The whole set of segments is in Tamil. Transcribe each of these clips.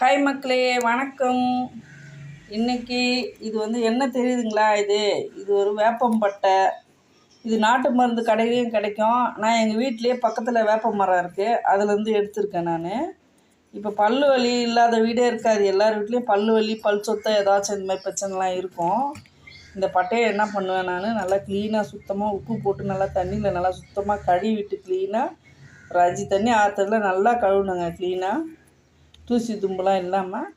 ஹாய் மக்களே வணக்கம். இன்னைக்கு இது வந்து என்ன தெரியுதுங்களா இது? இது ஒரு வேப்பம்பட்டை இது நாட்டு மருந்து கடையிலையும் கிடைக்கும். நான் எங்கள் வீட்டிலேயே பக்கத்தில் வேப்ப மரம் இருக்குது அதுலேருந்து எடுத்திருக்கேன் நான். இப்போ பல்லு வலி இல்லாத வீடே இருக்காது. எல்லார் வீட்லேயும் பல்லு வலி பல் சொத்தை ஏதாச்சும் இந்த மாதிரி பிரச்சனைலாம் இருக்கும். இந்த பட்டையை என்ன பண்ணுவேன் நான்? நல்லா க்ளீனாக சுத்தமாக உப்பு போட்டு நல்லா தண்ணியில் நல்லா சுத்தமாக கழுவிட்டு க்ளீனாக ஒரு தண்ணி ஆற்றுல நல்லா கழுவுணுங்க க்ளீனாக தூசி தும்புலாம் இல்லாமல்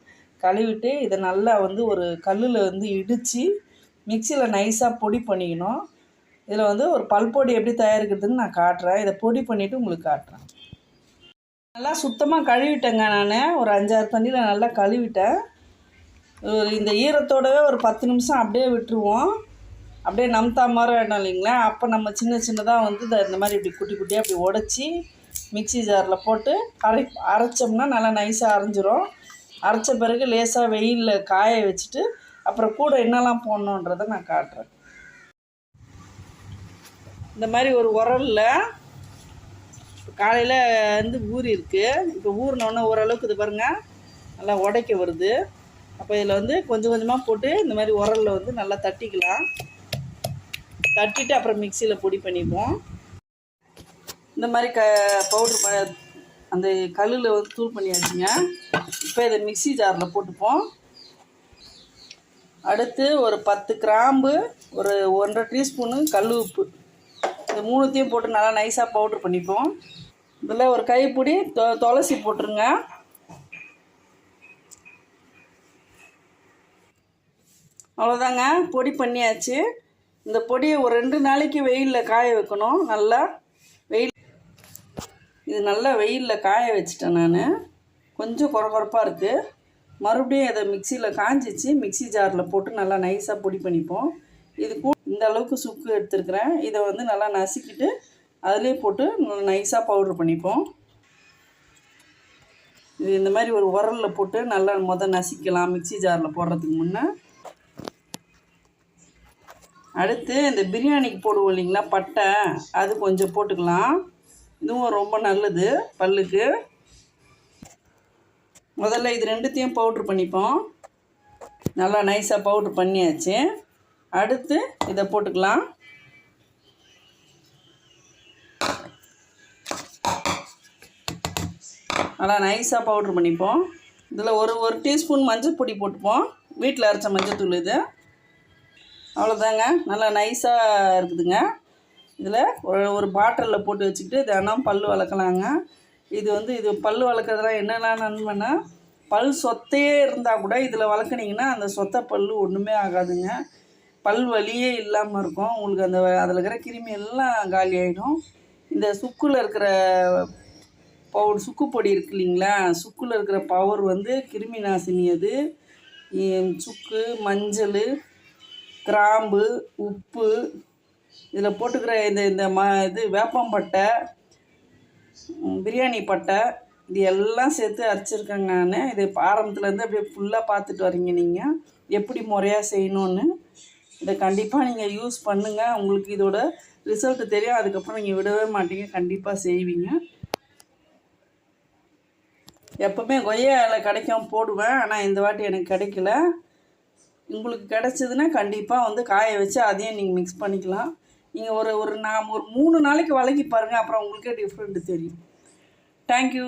கழுவிட்டு இதை நல்லா வந்து ஒரு கல்லில் வந்து இடித்து மிக்சியில் நைஸாக பொடி பண்ணிக்கணும். இதில் வந்து ஒரு பல்பொடி எப்படி தயாரிக்கிறதுன்னு நான் காட்டுறேன். இதை பொடி பண்ணிவிட்டு உங்களுக்கு காட்டுறேன். நல்லா சுத்தமாக கழுவிட்டேங்க நான். ஒரு அஞ்சாறு தண்ணியில் நல்லா கழுவிட்டேன். ஒரு இந்த ஈரத்தோடவே ஒரு பத்து நிமிஷம் அப்படியே விட்டுருவோம். அப்படியே நம்தா மாதிரி வேணும் இல்லைங்களா? அப்போ நம்ம சின்ன சின்னதாக வந்து இந்த மாதிரி இப்படி குட்டி குட்டியாக அப்படி உடச்சி மிக்ஸி ஜாரில் போட்டு அரை அரைச்சோம்னா நல்லா நைஸாக அரைஞ்சிரும். அரைச்ச பிறகு லேசாக வெயிலில் காய வச்சுட்டு அப்புறம் கூட என்னெல்லாம் போடணுன்றதை நான் காட்டுறேன். இந்த மாதிரி ஒரு உரலில் காலையில் வந்து ஊறி இருக்குது இப்போ ஊறினோடனே ஓரளவுக்கு இது பாருங்கள் நல்லா உடைக்க வருது. அப்போ இதில் வந்து கொஞ்சம் கொஞ்சமாக போட்டு இந்த மாதிரி உரலில் வந்து நல்லா தட்டிக்கலாம். தட்டிட்டு அப்புறம் மிக்சியில் பொடி பண்ணிப்போம். இந்த மாதிரி க பவுட்ரு ப அந்த கல்லில் வந்து தூள் பண்ணியாச்சுங்க. இப்போ இதை மிக்ஸி ஜாரில் போட்டுப்போம். அடுத்து ஒரு பத்து கிராம்பு ஒரு ஒன்றரை டீஸ்பூனு கல் உப்பு. இந்த மூணுத்தையும் போட்டு நல்லா நைஸாக பவுட்ரு பண்ணிப்போம். இதில் ஒரு கைப்பிடி தொ துளசி போட்டுருங்க. அவ்வளோதாங்க பொடி பண்ணியாச்சு. இந்த பொடியை ஒரு ரெண்டு நாளைக்கு வெயிலில் காய வைக்கணும் நல்லா. இது நல்லா வெயிலில் காய வச்சிட்டேன் நான். கொஞ்சம் குறகுறப்பாக இருக்குது மறுபடியும் இதை மிக்சியில் காஞ்சிச்சு. மிக்ஸி ஜாரில் போட்டு நல்லா நைஸாக பொடி பண்ணிப்போம். இது கூட இந்த அளவுக்கு சுக்கு எடுத்துருக்குறேன். இதை வந்து நல்லா நசுக்கிட்டு அதிலே போட்டு நைஸாக பவுட்ரு பண்ணிப்போம். இது இந்த மாதிரி ஒரு உரலில் போட்டு நல்லா முத நசிக்கலாம் மிக்ஸி ஜாரில் போடுறதுக்கு முன்னே. அடுத்து இந்த பிரியாணிக்கு போடுவோம் இல்லைங்களா? பட்டை. அது கொஞ்சம் போட்டுக்கலாம். இதுவும் ரொம்ப நல்லது பல்லுக்கு. முதல்ல இது ரெண்டுத்தையும் பவுட்ரு பண்ணிப்போம். நல்லா நைஸாக பவுட்ரு பண்ணியாச்சு. அடுத்து இதை போட்டுக்கலாம். நல்லா நைஸாக பவுட்ரு பண்ணிப்போம். இதில் ஒரு ஒரு டீஸ்பூன் மஞ்சள் பொடி போட்டுப்போம். வீட்டில் அரைச்ச மஞ்சள் தூள் இது. அவ்வளோதாங்க நல்லா நைஸாக இருக்குதுங்க. இதில் ஒரு ஒரு பாட்டிலில் போட்டு வச்சுக்கிட்டு தினம் பல் வளர்க்கலாங்க. இது வந்து இது பல் வளர்க்குறதுலாம் என்னென்ன நன்மைன்னா பல் சொத்தையே இருந்தால் கூட இதில் வளர்க்குனீங்கன்னா அந்த சொத்தை பல் ஒன்றுமே ஆகாதுங்க. பல் வலியே இல்லாமல் இருக்கும். உங்களுக்கு அந்த அதில் இருக்கிற கிருமி எல்லாம் காலி ஆகிடும் இந்த சுக்குல இருக்கிற பவுடர் சுக்கு பொடி இருக்கு இல்லைங்களா? சுக்குல இருக்கிற பவர் வந்து கிருமி நாசினி அது. சுக்கு மஞ்சள் கிராம்பு உப்பு இதில் போட்டுக்கிற இந்த இந்த ம இது வேப்பம்பட்டை பிரியாணி பட்டை இது எல்லாம் சேர்த்து அரைச்சிருக்கேங்க நான். இது ஆரம்பத்துலேருந்து அப்படியே ஃபுல்லாக பார்த்துட்டு வரீங்க நீங்கள் எப்படி முறையாக செய்யணுன்னு இதை கண்டிப்பாக நீங்கள் யூஸ் பண்ணுங்கள் உங்களுக்கு இதோட ரிசல்ட்டு தெரியும். அதுக்கப்புறம் நீங்கள் விடவே மாட்டீங்க. கண்டிப்பாக செய்வீங்க. எப்போவுமே கொய்யா இலை கிடைக்கும் போடுவேன். ஆனால் இந்த வாட்டி எனக்கு கிடைக்கல. உங்களுக்கு கிடச்சிதுன்னா கண்டிப்பாக வந்து காய வச்சு அதையும் நீங்கள் மிக்ஸ் பண்ணிக்கலாம். நீங்கள் ஒரு ஒரு நான் ஒரு மூணு நாளைக்கு வழங்கி பாருங்கள் அப்புறம் உங்களுக்கே டிஃப்ரெண்ட்டு தெரியும். தேங்க்யூ